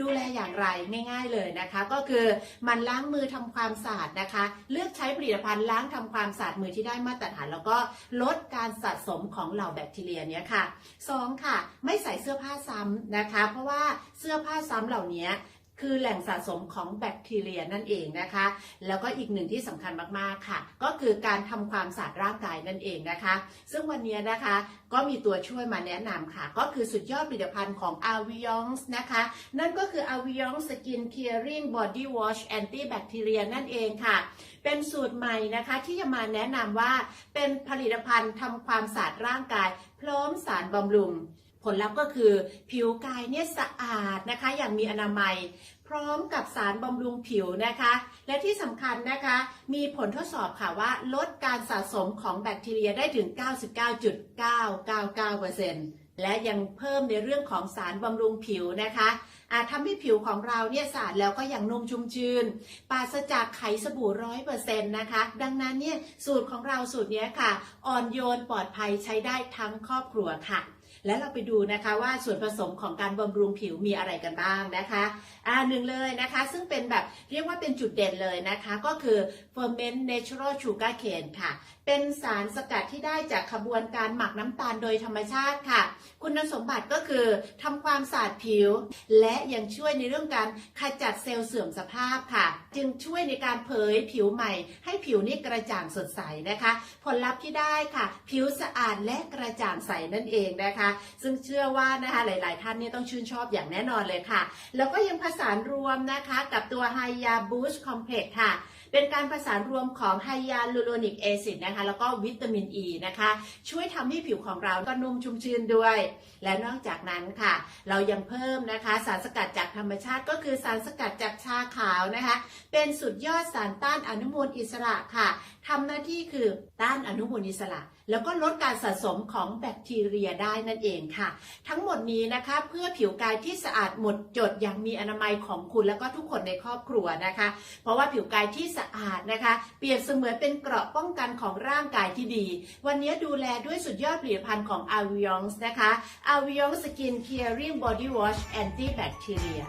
ดูแลอย่างไรง่าย ๆเลยนะคะ ก็คือมันล้างมือทำความสะอาดนะคะ เลือกใช้ผลิตภัณฑ์ล้างทำความสะอาดมือที่ได้มาตรฐาน แล้วก็ลดการสะสมของเหล่าแบคทีเรียเนี้ยค่ะสองค่ะ ไม่ใส่เสื้อผ้าซ้ำนะคะ เพราะว่าเสื้อผ้าซ้ำเหล่านี้ คือแหล่งสะสมของแบคทีเรียนั่นเองนะคะ แล้วก็อีกหนึ่งที่สำคัญมากๆค่ะ ก็คือการทำความสะอาดร่างกายนั่นเองนะคะ ซึ่งวันนี้นะคะก็มีตัวช่วยมาแนะนำค่ะ ก็คือสุดยอดผลิตภัณฑ์ของ a v i o n นะคะ นั่นก็คือ a v i o n Skin Caring Body Wash Anti Bacteria นั่นเองค่ะ เป็นสูตรใหม่นะคะที่จะมาแนะนำว่าเป็นผลิตภัณฑ์ทำความสะอาดร่างกาย พร้อมสารบำรุง ผลลัพธ์ก็คือผิวกายเนี่ยสะอาดนะคะ อย่างมีอนามัย พร้อมกับสารบำรุงผิวนะคะ และที่สำคัญนะคะ มีผลทดสอบค่ะว่าลดการสะสมของแบคทีเรียได้ถึง 99.999%และยังเพิ่มในเรื่องของสารบำรุงผิวนะคะอาจทำให้ผิวของเราเนี่ยสะอาดแล้วก็ยังนุ่มชุ่มชื่นปราศจากไขสบู่ร้อยเปอร์เซ็นต์นะคะ ดังนั้นเนี่ยสูตรของเราสูตรนี้ค่ะ อ่อนโยนปลอดภัยใช้ได้ทั้งครอบครัวค่ะ และเราไปดูนะคะว่าส่วนผสมของการบำรุงผิวมีอะไรกันบ้างนะคะอ่าหนึ่งเลยนะคะ ซึ่งเป็นแบบเรียกว่าเป็นจุดเด่นเลยนะคะ ก็คือ ferment natural sugar cane ค่ะ เป็นสารสกัดที่ได้จากขบวนการหมักน้ำตาลโดยธรรมชาติค่ะ คุณสมบัติก็คือทำความสะอาดผิว และยังช่วยในเรื่องการขจัดเซลล์เสื่อมสภาพค่ะ จึงช่วยในการเผยผิวใหม่ ให้ผิวนี่กระจ่างสดใสนะคะ ผลลัพธ์ที่ได้ค่ะ ผิวสะอาดและกระจ่างใสนั่นเองนะคะซึ่งเชื่อว่านะคะหลาย ๆ ท่านเนี่ยต้องชื่นชอบอย่างแน่นอนเลยค่ะ แล้วก็ยังผสานรวมนะคะกับตัวไฮยาบูสคอมเพล็กค่ะเป็นการผสานรวมของไฮยาลูโรนิกแอซิดนะคะ แล้วก็วิตามินอ e ีนะคะ ช่วยทำให้ผิวของเราก็นุ่มชุ่มชื่นด้วย และนอกจากนั้นค่ะ เรายังเพิ่มนะคะ สารสกัดจากธรรมชาติก็คือสารสกัดจากชาขาวนะคะ เป็นสุดยอดสารต้านอนุมูลอิสระค่ะทำหน้าที่คือต้านอนุมูลอิสระ แล้วก็ลดการสะสมของแบคทีเรียได้นั่นเองค่ะ ทั้งหมดนี้นะคะเพื่อผิวกายที่สะอาดหมดจดอย่างมีอนามัยของคุณแล้วก็ทุกคนในครอบครัวนะคะ เพราะว่าผิวกายที่สะอาดนะคะ เปรียบเสมือนเป็นเกราะป้องกันของร่างกายที่ดี วันนี้ดูแลด้วยสุดยอดผลิตภัณฑ์ของ Avions นะคะ a v i o n Skin Caring Body Wash Anti Bacteria